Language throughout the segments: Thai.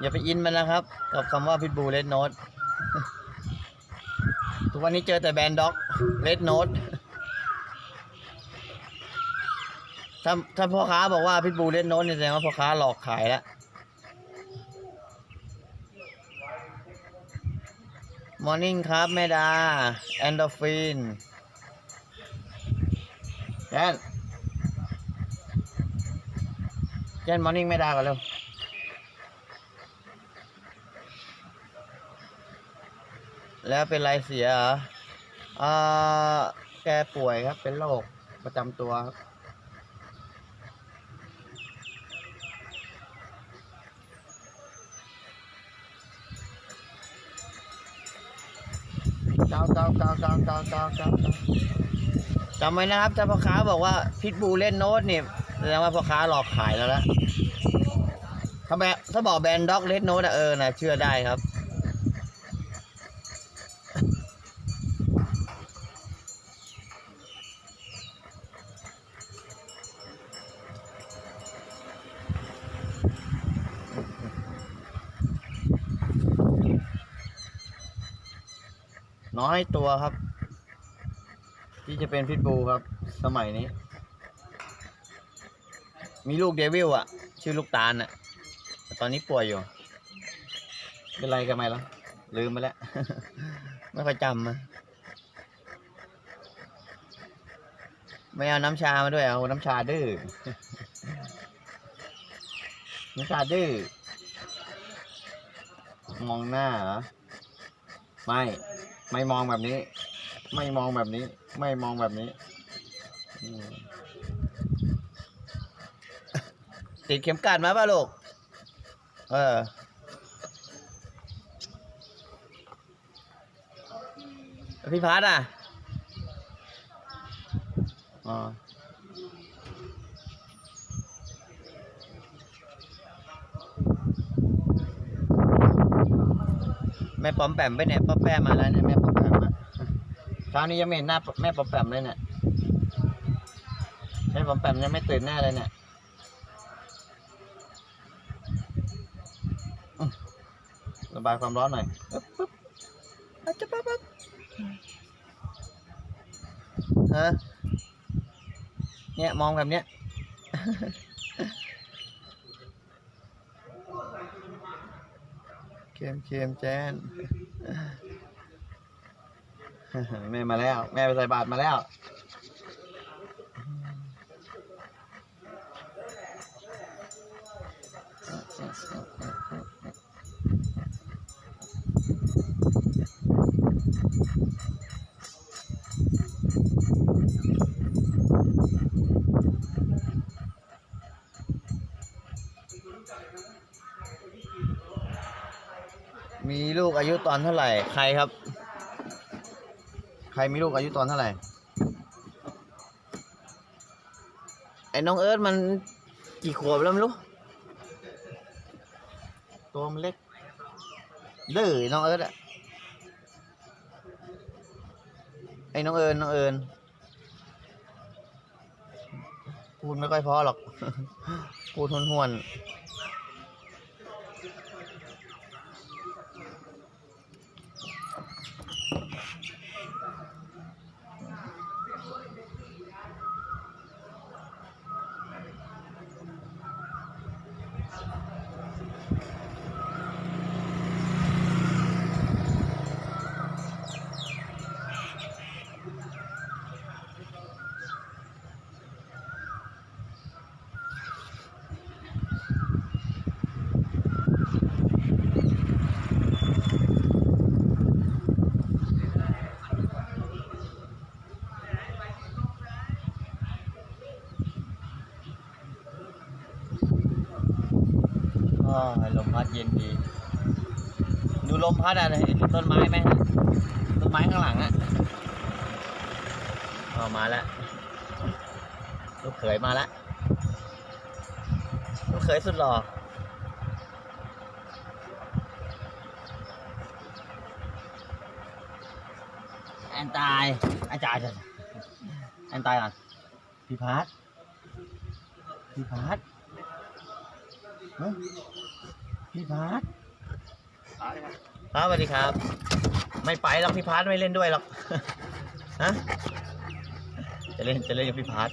อย่าไปอินมันนะครับ กับคำว่าพิทบูเลดโนตทุกวันนี้เจอแต่แบรนด์ด็อกเลดโนตถ้าถ้าพ่อค้าบอกว่าพิทบูเลดโนตนี่แสดงว่าพ่อค้าหลอกขายแล้วมอร์นิ่งครับแม่ดา แอนโดฟินแจนแจนมอร์นิ่งแม่ดาก่อนเร็ว แล้วเป็นไรเสียเหรออ่าแกป่วยครับ เป็นโรคประจำตัวครับเก้าเก้าเก้าเก้าเก้าเก้าเก้าจำไว้นะครับถ้าพ่อค้าบอกว่าพิทบูเล่นโน้ตเนี่ยแสดงว่าพ่อค้าหลอกขายแล้วละถ้าแบบถ้าบอกแบรนด์ด็อกเล่นโน้ตอะเออนะเชื่อได้ครับ น้อยตัวครับ ที่จะเป็นพิทบูครับ สมัยนี้ มีลูกเดวิลอะชื่อลูกตาลอะแต่ตอนนี้ป่วยอยู่ เป็นไรกันไหมล่ะ ลืมไปแล้ว ไม่ค่อยจำอะไม่เอาน้ำชามาด้วยเอาน้ำชาดื้อน้ำชาดื้อมองหน้าเหรอ ไม่ ไม่มองแบบนี้ ไม่มองแบบนี้ ไม่มองแบบนี้อืมติดเข็มกลัดมาป่ะลูก เออ พี่พัดอะ อ๋อ ม่ปอมแปมไปเนี่ยป้าแป้มาแล้วเนี่ยแม่ปอมแปมมาเช้านี้ยังไม่เห็นหน้าแม่ปอมแปมเลยเนี่ยแม่ปอมแปมยังไม่ตื่นหน้าเลยเนี่ยระบายความร้อนหน่อยปึ๊บปึ๊บอาจจะปั๊บปั๊บฮะเนี่ยมองแบบเนี้ย เค็มเค็มแจน แม่มาแล้ว แม่ไปใส่บาตรมาแล้ว มีลูก อนเท่าไหร่ ใครครับ ใครมีลูกอายุตอนเท่าไหร่ ไอ้น้องเอิร์ธมันกี่ขวบแล้วไม่รู้ ตัวมันเล็กเด้อน้องเอิร์ธอะไอ้น้องเอิญน้องเอิญพูดไม่ค่อยเพอหรอก พูดห้วน อ๋อลมพัดเย็นดี ดูลมพัดอะเห็นต้นไม้ไหมต้นไม้ข้างหลังอะอ๋อมาแล้วลูกเขยมาแล้วลูกเขยสุดหล่อแอนตายอาจารย์แอนตายก่อนพี่พัดพี่พัดฮะ พี่พาร์ทครับสวัสดีครับ ไม่ไปหรอกพี่พาร์ทไม่เล่นด้วยหรอกฮะจะเล่นจะเล่นกับพี่พาร์ท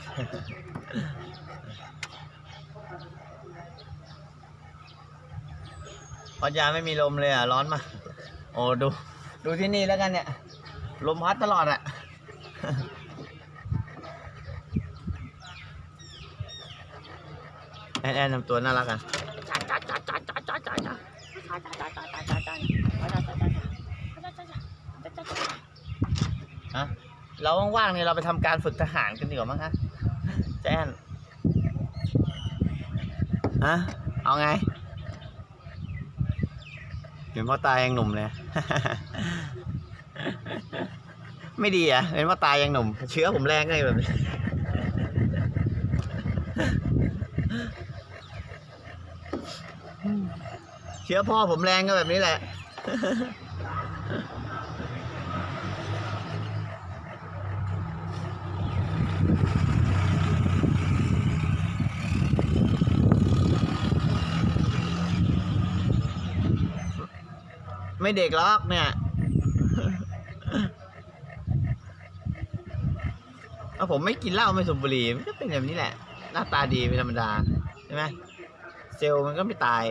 พัทยาไม่มีลมเลยอะ ร้อนมาโอ้ดูดูที่นี่แล้วกันเนี่ย ลมพัดตลอดอะแอนแอนทำตัวน่ารักอะ ฮะเราว่างๆเนี่ยเราไปทำการฝึกทหารกันดีกว่ามั้งฮะแจนฮะเอาไงเห็นพ่อตายยังหนุ่มเลย ไม่ดีอะเห็นพ่อตายยังหนุ่ม เชื้อผมแรงไงแบบนี้ ชื้อพ่อผมแรงก็แบบนี้แหละ ไม่เด็กหรอกเนี่ยเอาผมไม่กินเหล้าไม่สูบบุหรี่มันก็เป็นแบบนี้แหละ หน้าตาดีเป็นธรรมดา ใช่ไหมเซลล์มันก็ไม่ตาย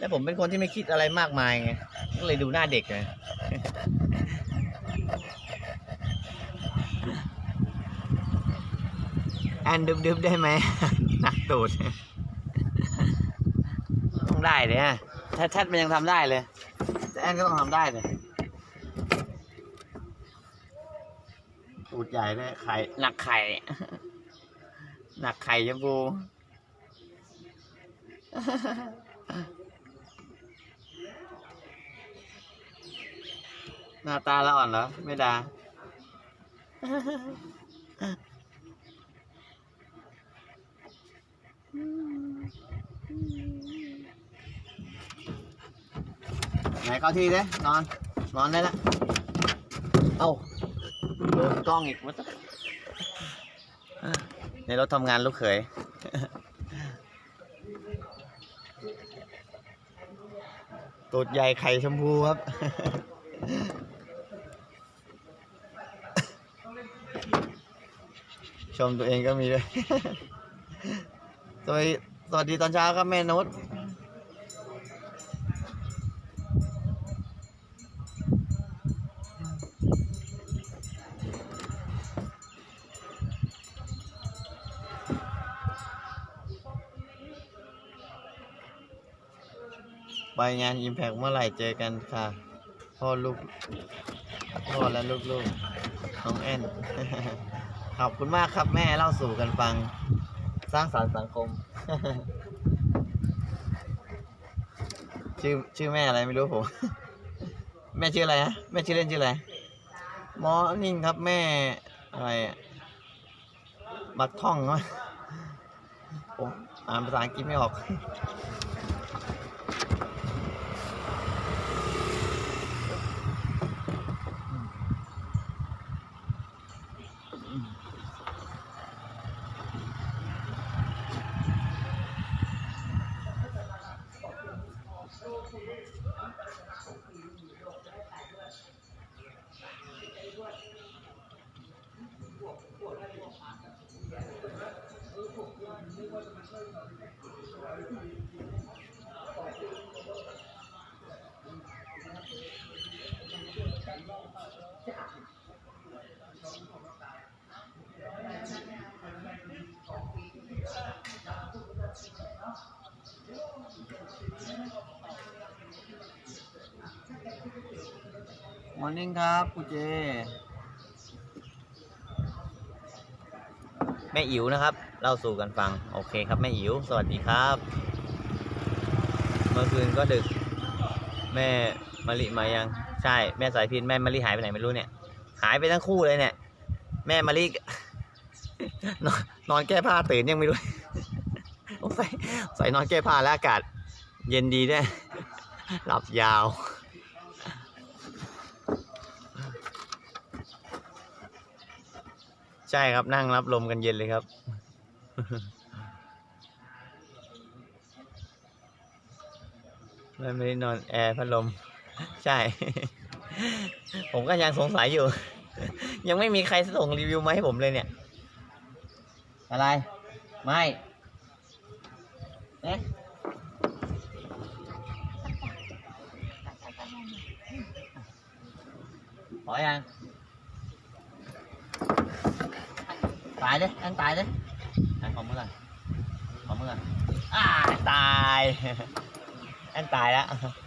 แล้วผมเป็นคนที่ไม่คิดอะไรมากมายไงก็เลยดูหน้าเด็กไงแอนดึบๆได้ไหมหนักตูดต้องได้เลยฮะถ้าแทดมันยังทำได้เลยแต่แอนก็ต้องทำได้เลยตูดใหญ่เลยไข่หนักไข่หนักไข่ชมพู หน้าตาละอ่อนเหรอไม่ดาไหนเข้าที่เด้นอน นอนได้ละ เอ้าโดนกล้องอีกมันในรถทำงานลูกเขยตูดใหญ่ไข่ชมพูครับ ชมตัวเองก็มีด้วยสวัสดีสวัสดีตอนเช้าครับแม่นุชไปงานอิมแพกเมื่อไหร่เจอกันค่ะ พ่อลูก พ่อและลูกๆน้องแอน ขอบคุณมากครับแม่เล่าสู่กันฟัง สร้างสรรค์สังคม ชื่อชื่อแม่อะไรไม่รู้ผม แม่ชื่ออะไรนะแม่ชื่อเล่นชื่ออะไรมอนิ่งครับแม่อะไรบักท่องวะผมอ่านภาษาอังกฤษไม่ออก ร์นิ่งครับครูเจ แม่อิ๋วนะครับ เล่าสู่กันฟัง โอเคครับ แม่อิ๋วสวัสดีครับ เมื่อคืนก็ดึก แม่มะลิมายัง ใช่ แม่สายพินแม่มะลิหายไปไหนไม่รู้เนี่ย หายไปทั้งคู่เลยเนี่ย แม่มะลินอนนอนแก้ผ้าตื่นยังไม่รู้สงสัยใส่นอนแก้ผ้าแล้วอากาศ เย็นดีด้วยหลับยาว ใช่ครับนั่งรับลมกันเย็นเลยครับไม่ไม่ได้นอนแอร์พัดลม ใช่ ผมก็ยังสงสัยอยู่ ยังไม่มีใครส่งรีวิวมาให้ผมเลยเนี่ย อะไร ไม่เอ๊ะขอยัง ตายเลยอันตายเลยอันขอมือก่อนขอมือก่อนอ่าตายอันตายแล้วอันตา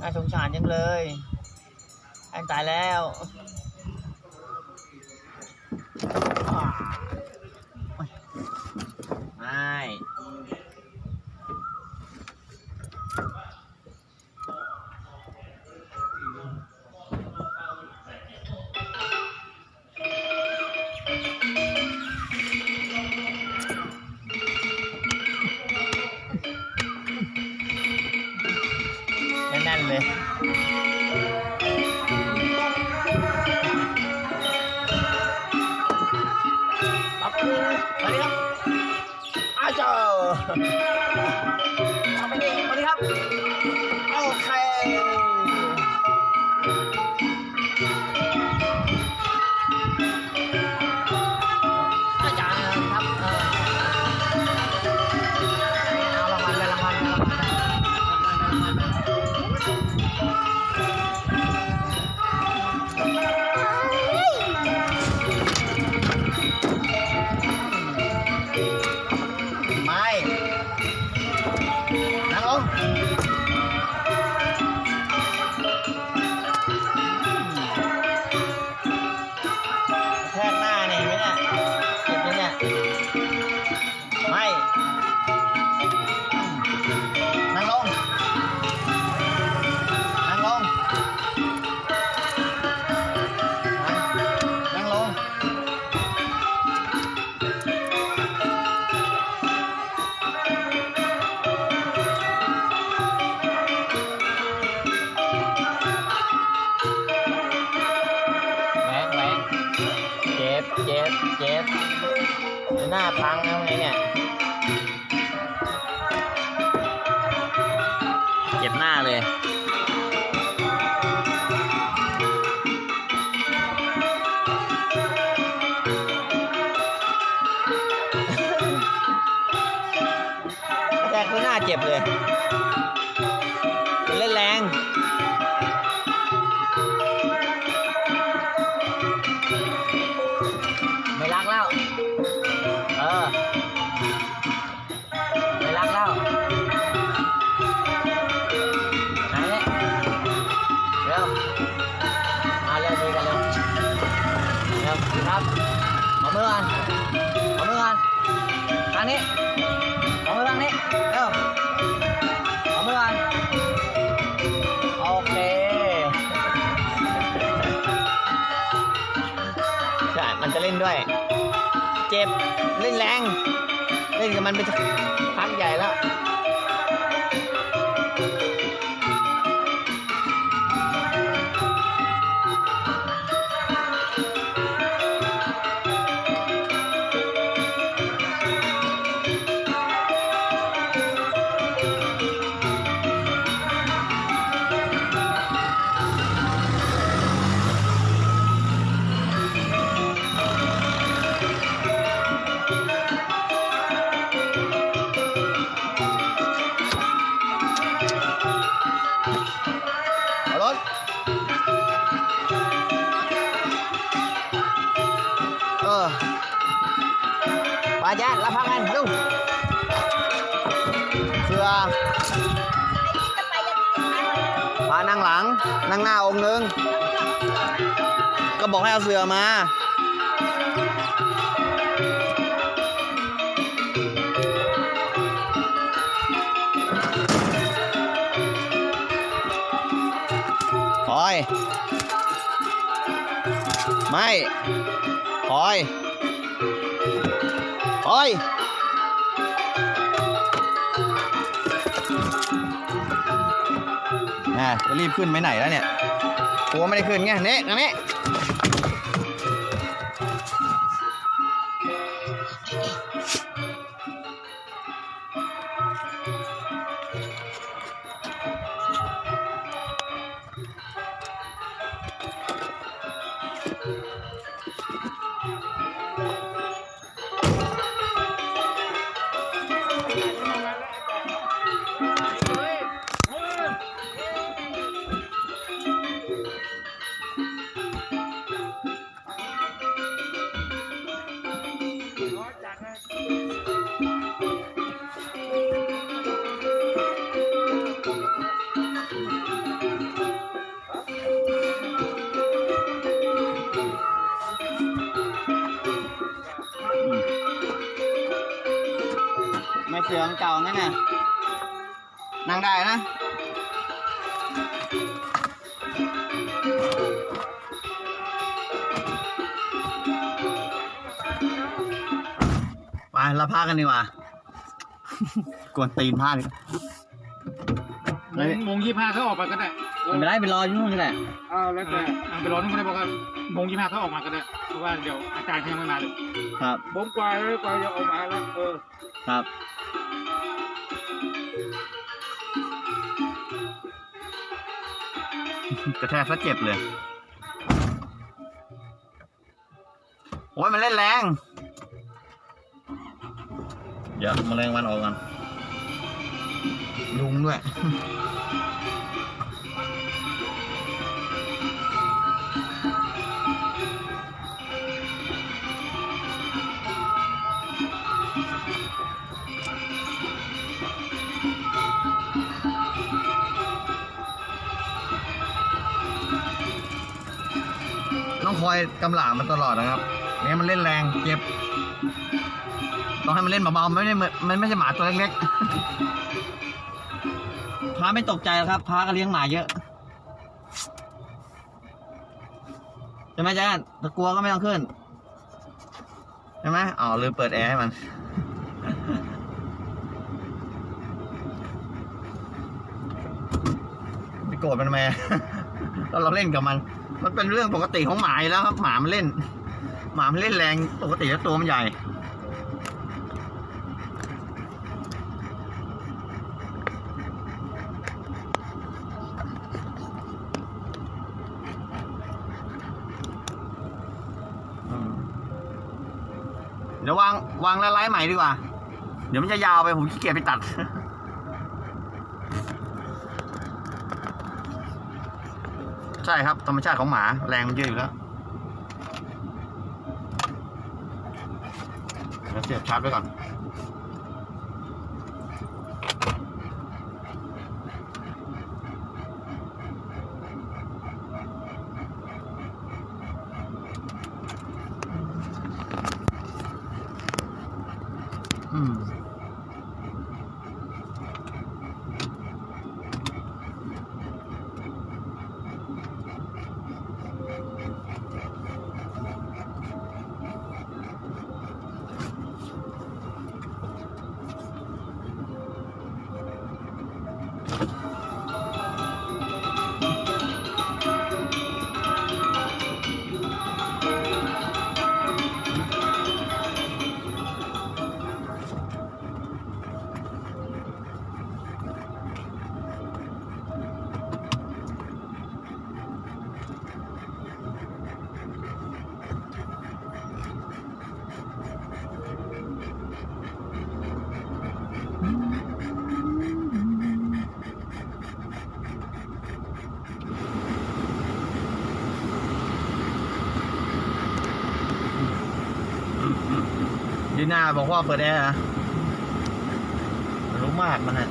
น่าสงสารจังเลย อันตายแล้ว ครับขอมือกันขอมือกันทางนี้ขอมือทางนี้เร็วขอมือกันโอเคใช่มันจะเล่นด้วย เจ็บเล่นแรง เล่นกับมันไปพักใหญ่แล้ว ไปแจ๊ดรับพักกันลุงเสือพานั่งหลัง นั่งหน้าองค์หนึ่งก็บอกให้เอาเสือมาอย ไม่พลอย โอ๊ยอะจะรีบขึ้นไปไหนแล้วเนี่ยกลัวไม่ได้ขึ้นไงเนี่ยอัน ราพากันดีกว่า กวนตีนพาดิมงมงยี่ห้าเขาออกมาก็ได้ไม่เป็นไรไปรออยู่นู่นก็ได้อ้าวแล้วแต่อะไปรอนู่นก็ได้บอกว่ามงยี่ห้าเขาออกมาก็ได้ เพราะว่าเดี๋ยวอาจารย์เขายังไม่มาเลยครับ ผมกว่าเลยกว่าจะออกมาแล้วเออครับ กระแทกซะเจ็บเลย โอ้ยมันเล่นแรง เดี๋ยวแมลงวันออกกันยุงด้วยต้องคอยกำหลามันตลอดนะครับไม่งั้นมันเล่นแรงเจ็บ ต้องให้มันเล่นเบาๆไม่ได้เหมือนมันไม่ใช่หมาตัวเล็กๆพาไม่ตกใจครับพาก็เลี้ยงหมาเยอะใช่ไหมแจ๊นถ้ากลัวก็ไม่ต้องขึ้นใช่ไหมอ๋อลืมเปิดแอร์ให้มันไปโกรธมันทำไมก็เราเล่นกับมัน มันเป็นเรื่องปกติของหมาแล้วครับ หมามันเล่น หมามันเล่นแรงปกติแล้วตัวมันใหญ่ ดี๋ยววางวางแล้วไล่ใหม่ดีกว่า เดี๋ยวมันจะยาวไปผมขี้เกียจไปตัด ใช่ครับธรรมชาติของหมาแรงมันเยอะอยู่แล้วเดี๋ยวเสียบชาร์จไว้ก่อน บอกว่าเปิดแอร์นะรู้มากมันฮะ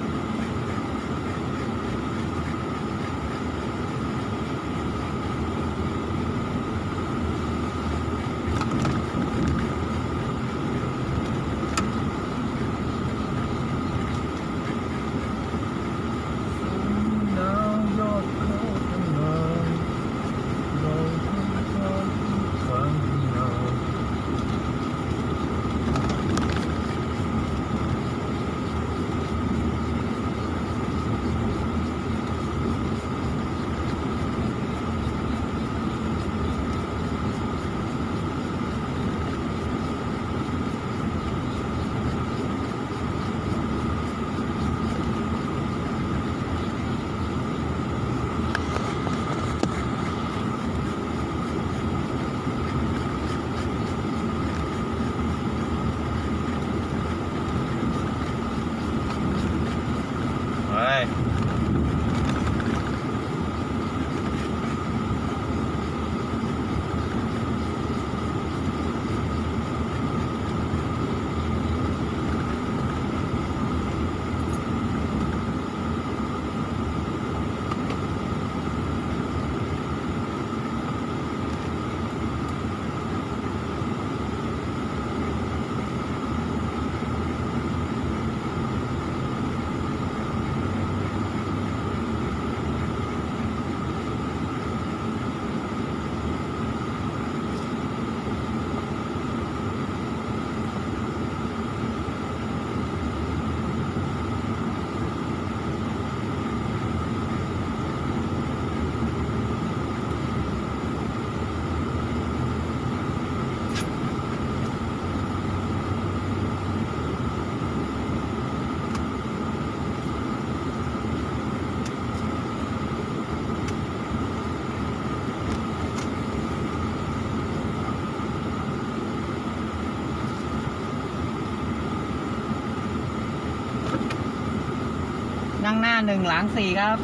หนึ่งหลังสี่ครับ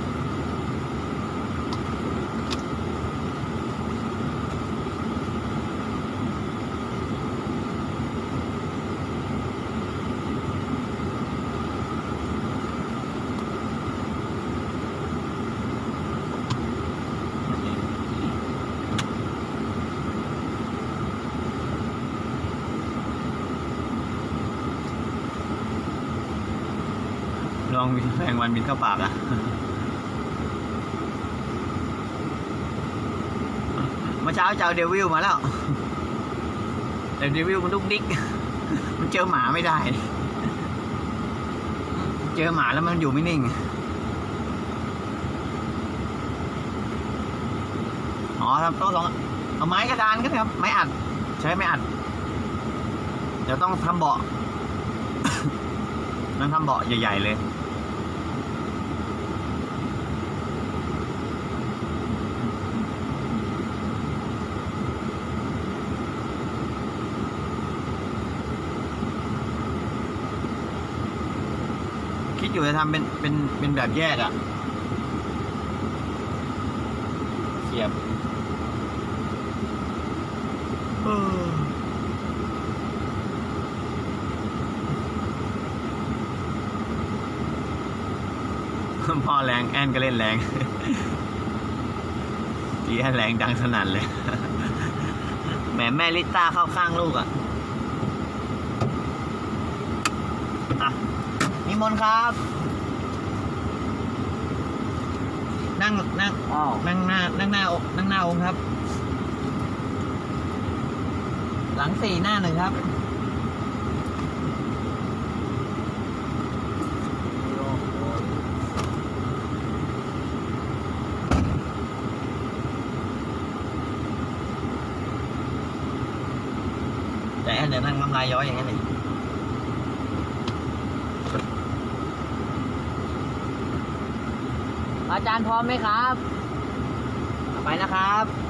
ล องแรงวันบินเข้าปากอะเมื่อเช้าเจ้าเดวิลมาแล้วแต่เดวิลมันดุกดิกมันเจอหมาไม่ได้ เจอหมาแล้วมันอยู่ไม่นิ่งอ๋อทำโต๊ะสองเอาไม้กระดานก็ได้ครับ ไม้อัด ใช้ไม้อัด เดี๋ยวต้องทำเบาะต้องทำเบาะใหญ่ ๆ เลย อยู่จะทำเป็นเป็นเป็นแบบแยกอะ่ะ เสียบเออพอแรงแอนก็เล่นแรงทีแอนแรงดังสนั่นเลยแหมแม่ลิต้าเข้าข้างลูกอะ่ะ นิมนต์ครับ นั่งนั่งอ้าว นั่งหน้านั่งหน้าอกนั่งหน้าองค์ครับ หลังสี่หน้าหนึ่งครับ แต่แอนเดี๋ยวนั่งน้ำลายย้อยอย่างนั้นเลยอาจารย์พร้อมไหมครับ ไปนะครับ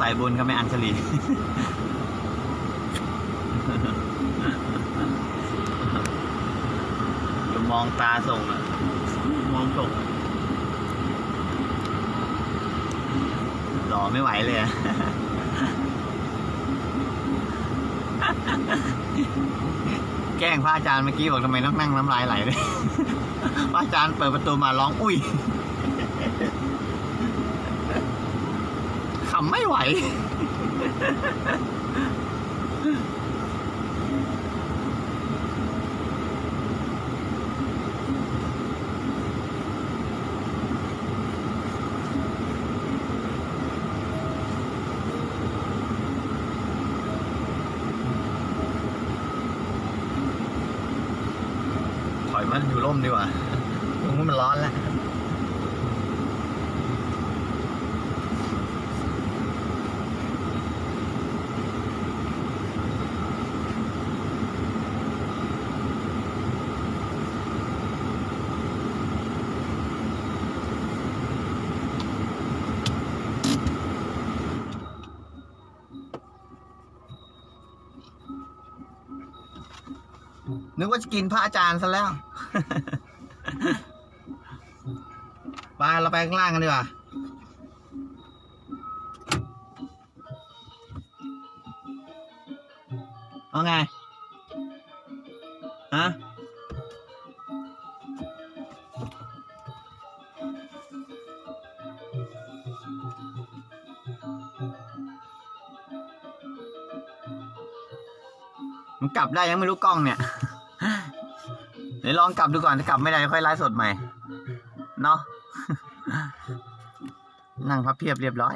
สายบุญครับแม่อัญชลีอยู่มองตาส่งอะมองส่งหล่อไม่ไหวเลยอะแกล้งพระอาจารย์เมื่อกี้บอกทำไมต้องนั่งน้ำลายไหลเลยพระอาจารย์เปิดประตูมาร้องอุ้ย ขำ ไม่ไหว ถอยมันอยู่ร่มดีกว่าตรงนู้นมันร้อนแล้ว นึกว่าจะกินพระอาจารย์ซะแล้วไปเราไปข้างล่างกันดีกว่าเอาไง ฮะ มันกลับได้ยังไม่รู้กล้องเนี่ย ดี๋ยวลองกลับดูก่อนถ้ากลับไม่ได้ค่อยไลฟ์สดใหม่ เนาะนั่งพับเพียบเรียบร้อย